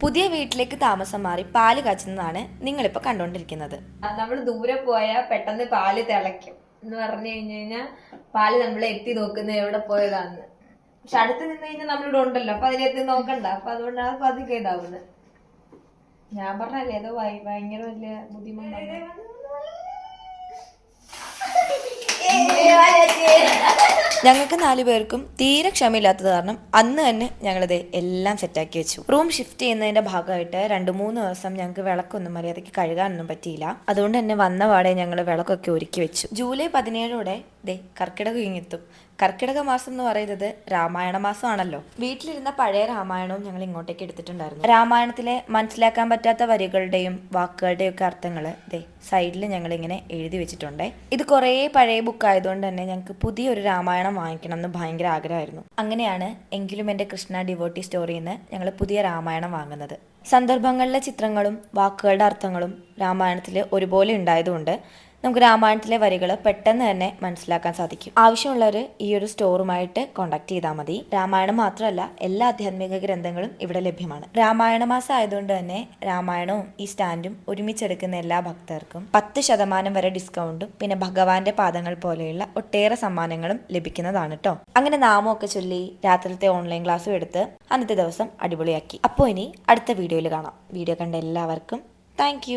പുതിയ വീട്ടിലേക്ക് താമസം മാറി പാൽ കാച്ചുന്നതാണ് നിങ്ങളിപ്പോൾ കണ്ടുകൊണ്ടിരിക്കുന്നത് നമ്മൾ ദൂരെ പോയാൽ പെട്ടെന്ന് പാൽ തിളയ്ക്കും എന്ന് പറഞ്ഞു കഴിഞ്ഞു കഴിഞ്ഞാൽ പാൽ നമ്മൾ എത്തി നോക്കുന്നത് എവിടെ പോയതാന്ന് പക്ഷെ അടുത്ത് നിന്ന് കഴിഞ്ഞാൽ നമ്മളിവിടെ ഉണ്ടല്ലോ അപ്പൊ അതിനെത്തി നോക്കണ്ട അപ്പൊ അതുകൊണ്ടാണ് പതുക്കെ ഇതാവുന്നത് ഞാൻ പറഞ്ഞല്ലേ ഏതോ ഭയ- ഭയങ്കര വലിയ ബുദ്ധിമുട്ടാണ് ഞങ്ങൾക്ക് നാലു പേർക്കും തീരെ ക്ഷമയില്ലാത്തത് കാരണം അന്ന് തന്നെ ഞങ്ങളിത് എല്ലാം സെറ്റാക്കി വെച്ചു. റൂം ഷിഫ്റ്റ് ചെയ്യുന്നതിന്റെ ഭാഗമായിട്ട് രണ്ട് മൂന്ന് ദിവസം ഞങ്ങൾക്ക് വിളക്കൊന്നും മര്യാദയ്ക്ക് കഴുകാനൊന്നും പറ്റിയില്ല. അതുകൊണ്ട് തന്നെ വന്ന പാടെ ഞങ്ങൾ വിളക്കൊക്കെ ഒരുക്കി വെച്ചു. ജൂലൈ പതിനേഴോടെ ദേ കർക്കിടകം ഇങ്ങെത്തും കർക്കിടക മാസം എന്ന് പറയുന്നത് രാമായണ മാസമാണല്ലോ. വീട്ടിലിരുന്ന പഴയ രാമായണവും ഞങ്ങൾ ഇങ്ങോട്ടേക്ക് എടുത്തിട്ടുണ്ടായിരുന്നു. രാമായണത്തിലെ മനസ്സിലാക്കാൻ പറ്റാത്ത വരികളുടെയും വാക്കുകളുടെയും ഒക്കെ അർത്ഥങ്ങൾ ദേ സൈഡിൽ ഞങ്ങൾ ഇങ്ങനെ എഴുതി വെച്ചിട്ടുണ്ട്. ഇത് കുറേ പഴയ ബുക്ക് ആയതുകൊണ്ട് തന്നെ ഞങ്ങൾക്ക് പുതിയൊരു രാമായണം വാങ്ങിക്കണം എന്ന് ഭയങ്കര ആഗ്രഹമായിരുന്നു. അങ്ങനെയാണ് എങ്കിലും എന്റെ കൃഷ്ണ ഡിവോട്ടി സ്റ്റോറിയിൽ നിന്ന് ഞങ്ങൾ പുതിയ രാമായണം വാങ്ങുന്നത്. സന്ദർഭങ്ങളിലെ ചിത്രങ്ങളും വാക്കുകളുടെ അർത്ഥങ്ങളും രാമായണത്തിൽ ഒരുപോലെ ഉണ്ടായതുകൊണ്ട് നമുക്ക് രാമായണത്തിലെ വരികൾ പെട്ടെന്ന് തന്നെ മനസ്സിലാക്കാൻ സാധിക്കും. ആവശ്യമുള്ളവർ ഈ ഒരു സ്റ്റോറുമായിട്ട് കോൺടാക്ട് ചെയ്താൽ മതി. രാമായണം മാത്രമല്ല എല്ലാ ആധ്യാത്മിക ഗ്രന്ഥങ്ങളും ഇവിടെ ലഭ്യമാണ്. രാമായണ മാസം ആയതുകൊണ്ട് തന്നെ രാമായണവും ഈ സ്റ്റാൻഡും ഒരുമിച്ചെടുക്കുന്ന എല്ലാ ഭക്തർക്കും പത്ത് ശതമാനം വരെ ഡിസ്കൗണ്ടും പിന്നെ ഭഗവാന്റെ പാദങ്ങൾ പോലെയുള്ള ഒട്ടേറെ സമ്മാനങ്ങളും ലഭിക്കുന്നതാണ് കേട്ടോ അങ്ങനെ നാമമൊക്കെ ചൊല്ലി രാത്രിത്തെ ഓൺലൈൻ ക്ലാസ്സും എടുത്ത് അന്നത്തെ ദിവസം അടിപൊളിയാക്കി. അപ്പോൾ ഇനി അടുത്ത വീഡിയോയിൽ കാണാം. വീഡിയോ കണ്ട എല്ലാവർക്കും താങ്ക്